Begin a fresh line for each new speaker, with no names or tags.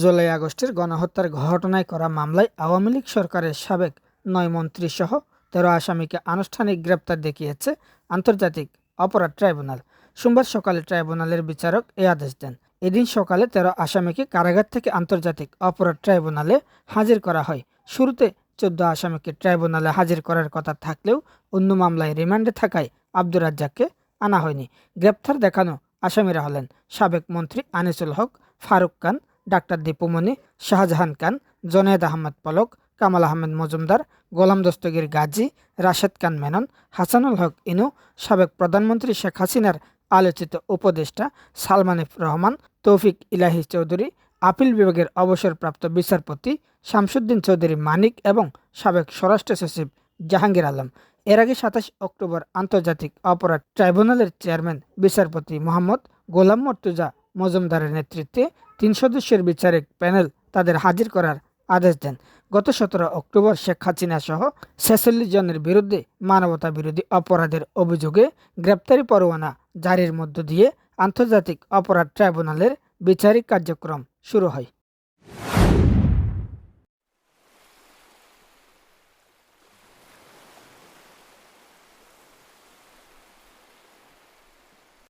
জুলাই আগস্টের গণহত্যার ঘটনায় করা মামলায় আওয়ামী লীগ সরকারের সাবেক নয় মন্ত্রীসহ তেরো আসামিকে আনুষ্ঠানিক গ্রেপ্তার দেখিয়েছে আন্তর্জাতিক অপরাধ ট্রাইব্যুনাল। সোমবার সকালে ট্রাইব্যুনালের বিচারক এ আদেশ দেন। এদিন সকালে তেরো আসামিকে কারাগার থেকে আন্তর্জাতিক অপরাধ ট্রাইব্যুনালে হাজির করা হয়। শুরুতে চোদ্দ আসামিকে ট্রাইব্যুনালে হাজির করার কথা থাকলেও অন্য মামলায় রিমান্ডে থাকায় আব্দুর রাজ্জাককে আনা হয়নি। গ্রেপ্তার দেখানো আসামিরা হলেন সাবেক মন্ত্রী আনিসুল হক, ফারুক খান ডাক্তার দীপুমণি, শাহজাহান খান, জনেদ আহমদ পলক, কামাল আহমেদ মজুমদার, গোলাম দস্তগীর গাজী, রাশেদ খান মেনন, হাসানুল হক ইনু, সাবেক প্রধানমন্ত্রী শেখ হাসিনার আলোচিত উপদেষ্টা সালমানিফ রহমান, তৌফিক ইলাহি চৌধুরী, আপিল বিভাগের অবসরপ্রাপ্ত বিচারপতি শামসুদ্দিন চৌধুরী মানিক এবং সাবেক স্বরাষ্ট্র সচিব জাহাঙ্গীর আলম। এর আগে সাতাশ অক্টোবর আন্তর্জাতিক অপরাধ ট্রাইব্যুনালের চেয়ারম্যান, বিচারপতি মোহাম্মদ গোলাম মর্তুজা মজুমদারের নেতৃত্বে তিন সদস্যের বিচারিক প্যানেল তাদের হাজির করার আদেশ দেন। গত সতেরো অক্টোবর শেখ হাসিনা সহ ছেচল্লিশ জনের বিরুদ্ধে মানবতা বিরোধী অপরাধের অভিযোগে গ্রেপ্তারি পরোয়ানা জারির মধ্য দিয়ে আন্তর্জাতিক অপরাধ ট্রাইব্যুনালের বিচারিক কার্যক্রম শুরু হয়।